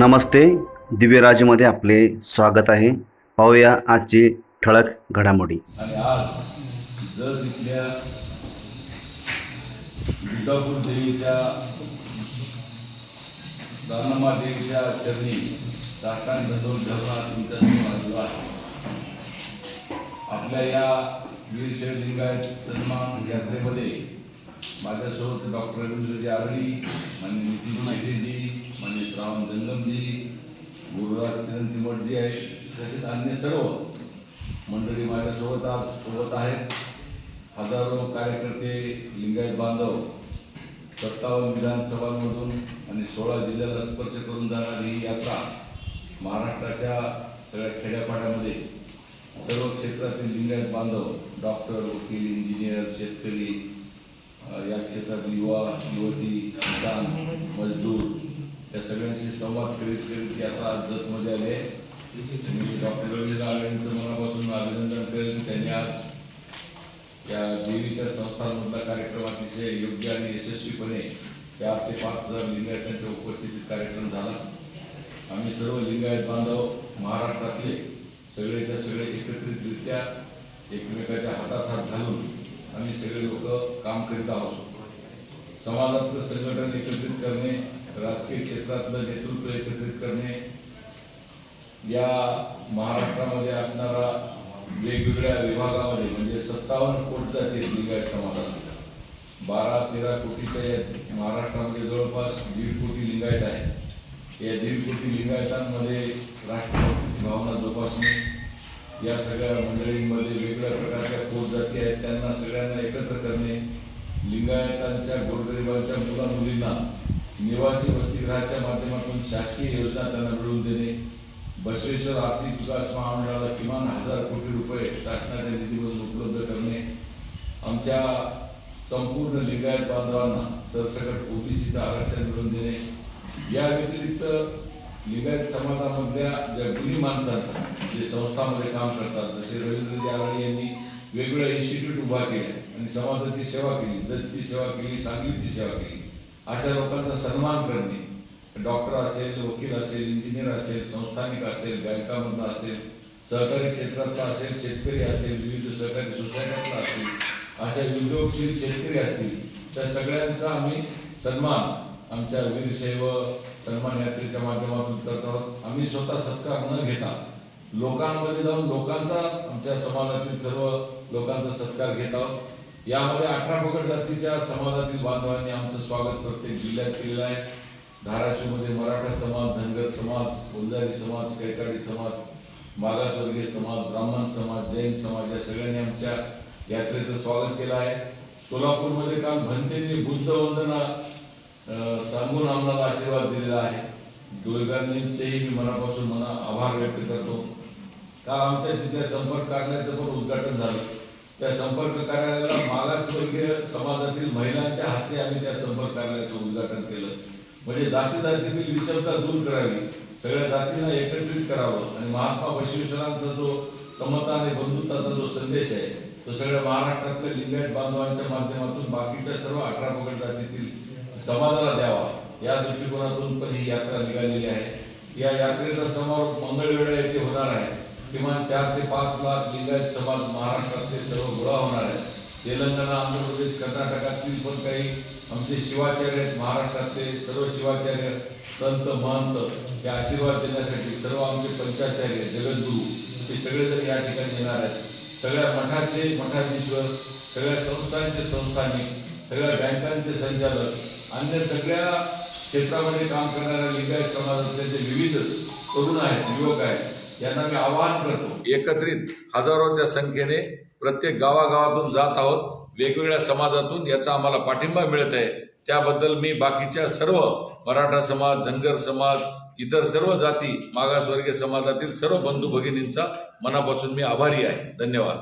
नमस्ते. दिव्यराजमध्ये आपले स्वागत आहे. पाहूया आजची ठळक घडामोडी. आणि आज जर तिथल्या विजापूर देवीच्या दानमा देवीच्या चरणी साष्टांग दंडोत धरणा तुमच्यासमोर आलेलो आहे. आपल्या या वीरशैव लिंगायत सन्मान यात्रेमध्ये माझ्यासोबत डॉक्टर रवींद्रजी आरळी आणि नितीन शेट्टीजी मान्य राम जंगमजी गुरुराज चिरंतीमठजी आहेत तसेच अन्य सर्व मंडळी माझ्यासोबत आज सोबत आहेत. हजारो कार्यकर्ते लिंगायत बांधव सत्तावन्न विधानसभांमधून आणि सोळा जिल्ह्याला स्पर्श करून जाणारी ही यात्रा महाराष्ट्राच्या सगळ्या खेड्यापाड्यामध्ये सर्व क्षेत्रातील लिंगायत बांधव डॉक्टर वकील इंजिनियर शेतकरी या क्षेत्रातील युवा युवती किसान मजदूर संवाद करीत करीत ही यात्रा जतमध्ये आले मी डॉक्टर रवींद्र आळेंचं मनापासून अभिनंदन करेन त्यांनी आज त्या देवीच्या संस्थांमधला कार्यक्रम अतिशय योग्य आणि यशस्वीपणे चार ते पाच हजार लिंगायतांच्या उपस्थितीत कार्यक्रम झाला. आम्ही सर्व लिंगायत बांधव महाराष्ट्रातले सगळेच्या सगळे एकत्रितरित्या एकमेकाच्या हातात हात घालून आम्ही सगळे लोक काम करीत आहोत. समाजातलं संघटन एकत्रित करणे राजकीय क्षेत्रातलं नेतृत्व एकत्रित करणे या महाराष्ट्रामध्ये असणारा वेगवेगळ्या विभागामध्ये म्हणजे सत्तावन्न कोटी जाते लिंगायत समाजात. बारा तेरा कोटीच्या या महाराष्ट्रामध्ये जवळपास दीड कोटी लिंगायत आहे. या दीड कोटी लिंगायतांमध्ये राष्ट्रभक्तीची भावना जोपासणे या सगळ्या मंडळींमध्ये वेगवेगळ्या प्रकारच्या कोट जाती आहेत त्यांना सगळ्यांना एकत्र करणे लिंगायतांच्या गोरगरिबांच्या मुला मुलींना निवासी वसतिगृहाच्या माध्यमातून शासकीय योजना त्यांना मिळवून देणे बसवेश्वर आर्थिक विकास महामंडळाला किमान हजार कोटी रुपये शासनाच्या निधीमधून उपलब्ध करणे आमच्या संपूर्ण लिंगायत बांधवांना सरसकट ओबीसीचं आरक्षण मिळवून देणे. या व्यतिरिक्त लिंगायत समाजामधल्या ज्या गुणी माणसांचा जे संस्थामध्ये काम करतात जसे रवींद्र आराडे यांनी वेगवेगळ्या इन्स्टिट्यूट उभा केल्या आणि समाजाची सेवा केली जतची सेवा केली सांगलीची सेवा केली. अशा लोकांचा सन्मान करणे. डॉक्टर असेल वकील असेल इंजिनियर असेल संस्थानिक असेल बँकामधला असेल सहकारी क्षेत्रातला असेल शेतकरी असेल विविध सहकारी सोसायट्यातला असेल अशा उद्योगशील शेतकरी असतील त्या सगळ्यांचा आम्ही सन्मान आमच्या वीरशैव सन्मान यात्रेच्या माध्यमातून करत आहोत. आम्ही स्वतः सत्कार न घेता लोकांमध्ये जाऊन लोकांचा आमच्या समाजातील सर्व लोकांचा सत्कार घेत आहोत. यामध्ये अठरा फुकट जातीच्या समाजातील बांधवांनी आमचं स्वागत प्रत्येक जिल्ह्यात केलेलं आहे. धाराशिवमध्ये मराठा समाज धनगर समाज गोंजारी समाज कैकाडी समाज मागासवर्गीय समाज ब्राह्मण समाज जैन समाज या सगळ्यांनी आमच्या यात्रेचं स्वागत केलं आहे. सोलापूरमध्ये काल भंतेंनी बुद्ध वंदना सांगून आम्हाला आशीर्वाद दिलेला आहे. दोघांनीचेही मी मनापासून मना आभार व्यक्त करतो. काल आमच्या तिथल्या संपर्क कार्यालयाचं पण उद्घाटन झालं. त्या संपर्क कार्यालयाला मागासवर्गीय समाजातील महिलांच्या हस्ते आम्ही त्या संपर्क कार्यालयाचं उद्घाटन केलं. म्हणजे जाती जातीतील विषमता दूर करावी सगळ्या जातींना एकत्रित करावं आणि महात्मा बसवेश्वरांचा जो समता आणि बंधुत्वाचा जो संदेश आहे तो सगळ्या महाराष्ट्रातल्या लिंगायत बांधवांच्या माध्यमातून बाकीच्या सर्व अठरा पगड जातीतील समाजाला द्यावा. या दृष्टिकोनातून पण ही यात्रा निघालेली आहे. या यात्रेचा समारोप मंगळवेळा येथे होणार आहे. किमान चार ते पाच लाख लिंगायत समाज महाराष्ट्रातले सर्व गोळा होणार आहे तेलंगणा आंध्र प्रदेश कर्नाटकातील पण काही आमचे शिवाचार्य आहेत. महाराष्ट्रातले सर्व शिवाचार्य संत महंत हे आशीर्वाद देण्यासाठी सर्व आमचे पंचाचार्य जगद्गुरू हे सगळेजण या ठिकाणी येणार आहेत. सगळ्या मठाचे मठाधीश्वर सगळ्या संस्थांचे संस्थानिक सगळ्या बँकांचे संचालक अन्य सगळ्या क्षेत्रामध्ये काम करणाऱ्या लिंगायत समाजातले जे विविध तरुण आहेत युवक आहेत यांना मी आवाहन करतो. एकत्रित हजारोच्या संख्येने प्रत्येक गावागावातून जात आहोत. वेगवेगळ्या समाजातून याचा आम्हाला पाठिंबा मिळत आहे. त्याबद्दल मी बाकीच्या सर्व मराठा समाज धनगर समाज इतर सर्व जाती मागासवर्गीय समाजातील सर्व बंधू भगिनींचा मनापासून मी आभारी आहे. धन्यवाद.